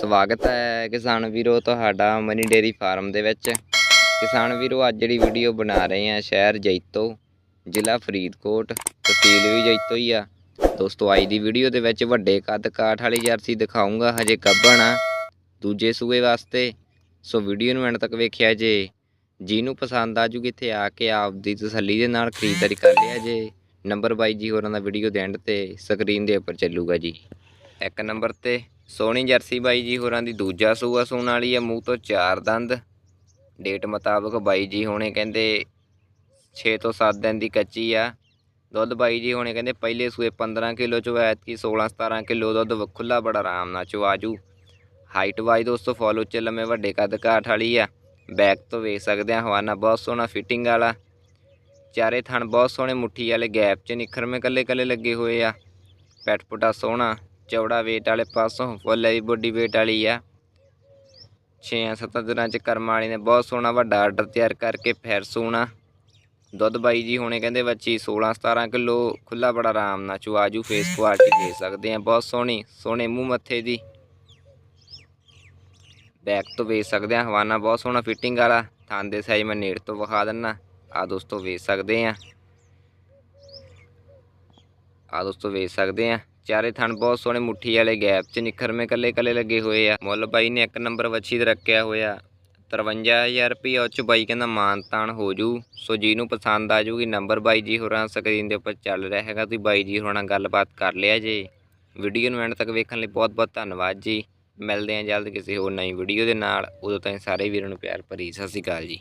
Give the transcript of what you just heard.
ਸਵਾਗਤ ਹੈ ਕਿਸਾਨ ਵੀਰੋ, ਤੁਹਾਡਾ ਮਨੀ ਡੇਰੀ ਫਾਰਮ ਦੇ ਵਿੱਚ। ਕਿਸਾਨ ਵੀਰੋ, ਅੱਜ ਜਿਹੜੀ ਵੀਡੀਓ ਬਣਾ ਰਹੇ ਆ ਸ਼ਹਿਰ ਜੈਤੋ, ਜ਼ਿਲ੍ਹਾ ਫਰੀਦਕੋਟ, ਤਹਿਸੀਲ ਵੀ ਜੈਤੋ ਹੀ ਆ। ਦੋਸਤੋ ਅੱਜ ਦੀ ਵੀਡੀਓ ਦੇ ਵਿੱਚ ਵੱਡੇ ਕੱਦ ਕਾਠ ਵਾਲੀ ਜਰਸੀ ਦਿਖਾਉਂਗਾ ਹਜੇ ਕੱਬਣ ਆ ਦੂਜੇ ਸੂਏ ਵਾਸਤੇ। ਸੋ ਵੀਡੀਓ ਨੂੰ ਐਂਡ ਤੱਕ ਵੇਖਿਆ ਜੇ, ਜਿਹਨੂੰ ਪਸੰਦ ਆ ਜੂਗੀ ਇੱਥੇ ਆ ਕੇ ਆਪਦੀ ਤਸੱਲੀ ਦੇ ਨਾਲ ਖਰੀਦਦਾਰੀ ਕਰ ਲਿਆ ਜੇ। ਨੰਬਰ ਬਾਈ ਜੀ ਹੋਰਾਂ ਦਾ ਵੀਡੀਓ ਦੇ ਐਂਡ ਤੇ ਸਕਰੀਨ ਦੇ ਉੱਪਰ ਚੱਲੂਗਾ ਜੀ। ਇੱਕ ਨੰਬਰ ਤੇ ਸੋਹਣੀ ਜਰਸੀ ਬਾਈ ਜੀ ਹੋਰਾਂ ਦੀ, ਦੂਜਾ ਸੂਆ ਸੂਣ ਵਾਲੀ ਆ, ਮੂੰਹ ਤੋਂ ਚਾਰ ਦੰਦ। ਡੇਟ ਮੁਤਾਬਕ ਬਾਈ ਜੀ ਹੋਣੇ ਕਹਿੰਦੇ 6 ਤੋਂ 7 ਦਿਨ ਦੀ ਕੱਚੀ ਆ। ਦੁੱਧ ਬਾਈ ਜੀ ਹੋਣੇ ਕਹਿੰਦੇ ਪਹਿਲੇ ਸੂਏ 15 ਕਿਲੋ ਚੋਂ ਐਤਕੀ 16 17 ਕਿਲੋ, ਦੁੱਧ ਵ- ਖੁੱਲਾ ਬੜਾ ਆਰਾਮ ਨਾਲ ਚੋ ਆਜੂ ਹਾਈਟ ਵਾਈ ਦੋਸਤੋ ਫੋਲੋ ਚ ਲੰਮੇ ਵੱਡੇ ਕੱਦ ਕਾਠ ਵਾਲੀ ਆ। ਬੈਕ ਤੋਂ ਵੇਖ ਸਕਦੇ ਆ, ਹਵਾਨਾ ਬਹੁਤ ਸੋਹਣਾ ਫਿਟਿੰਗ ਵਾਲਾ। ਚਾਰੇ ਥਣ ਬਹੁਤ ਸੋਹਣੇ ਮੁੱਠੀ ਵਾਲੇ ਗੈਪ 'ਚ ਨਿਖਰਵੇਂ ਕੱਲੇ ਕੱਲੇ ਲੱਗੇ ਹੋਏ ਆ। ਪੈਟ ਪੁਟਾ ਸੋਹਣਾ। ਚੌੜਾ weight ਵਾਲੇ ਪਾਸੋਂ ਫੁੱਲ ਦੀ ਬੋਡੀ weight ਵਾਲੀ ਆ। 6-7 ਦਿਨਾਂ ਚ ਕਰਮ ਵਾਲੀ ਨੇ ਬਹੁਤ ਸੋਹਣਾ ਵੱਡਾ ਆਰਡਰ ਤਿਆਰ ਕਰਕੇ ਫੇਰ ਸੋਹਣਾ। ਦੁੱਧ ਬਾਈ ਜੀ ਹੁਣੇ ਕਹਿੰਦੇ ਬੱਚੀ 16-17 ਕਿਲੋ ਖੁੱਲਾ ਬੜਾ ਆਰਾਮ ਨਾਲ ਚੁਆਜੂ ਫੇਸ ਕੁਆਲਿਟੀ ਦੇ ਸਕਦੇ ਆ, ਬਹੁਤ ਸੋਹਣੀ, ਸੋਹਣੇ ਮੂੰਹ ਮੱਥੇ ਦੀ। ਬੈਕ ਤੋਂ ਵੇਚ ਸਕਦੇ ਆ, ਹਵਾਨਾ ਬਹੁਤ ਸੋਹਣਾ ਫਿਟਿੰਗ ਵਾਲਾ, ਥਾਂ ਦੇ ਸਾਈਜ਼ ਮੈਂ ਨੇੜ ਤੋਂ ਵਿਖਾ ਦਿੰਨਾ ਆ ਦੋਸਤੋ ਵੇਚ ਸਕਦੇ ਆ। ਆ ਦੋਸਤੋ ਵੇਚ ਸਕਦੇ ਆ। ਚਾਰੇ ਥਣ ਬਹੁਤ ਸੋਹਣੇ ਮੁੱਠੀ ਵਾਲੇ ਗੈਪ 'ਚ ਨਿਖਰਵੇਂ ਕੱਲੇ ਕੱਲੇ ਲੱਗੇ ਹੋਏ ਆ। ਮੁੱਲ ਬਾਈ ਨੇ ਇੱਕ ਨੰਬਰ ਵੱਛੀ ਤੇ ਰੱਖਿਆ ਹੋਇਆ। 53000 ਰੁਪਏ ਉਹ 'ਚ ਬਾਈ ਕਹਿੰਦਾ ਮਾਨ ਤਾਨ ਹੋ ਜੂ। ਸੋ ਜਿਹਨੂੰ ਪਸੰਦ ਆ ਜੂਗੀ ਨੰਬਰ ਬਾਈ ਜੀ ਹੋਰਾਂ ਸਕਰੀਨ ਦੇ ਉੱਪਰ ਚੱਲ ਰਿਹਾ ਹੈਗਾ। ਤੁਸੀਂ ਬਾਈ ਜੀ ਹੋਰਾਂ ਨਾਲ ਗੱਲਬਾਤ ਕਰ ਲਿਆ ਜੇ। ਵੀਡੀਓ ਨੂੰ ਐਂਡ ਤੱਕ ਵੇਖਣ ਲਈ ਬਹੁਤ ਬਹੁਤ ਧੰਨਵਾਦ ਜੀ। ਮਿਲਦੇ ਹਾਂ ਜਲਦ ਕਿਸੇ ਹੋਰ ਨਵੀਂ ਵੀਡੀਓ ਦੇ ਨਾਲ। ਉਦੋਂ ਤਾਈਂ ਸਾਰੇ ਵੀਰਾਂ ਨੂੰ ਪਿਆਰ ਭਰੀ ਸਤਿ ਸ਼੍ਰੀ ਅਕਾਲ ਜੀ।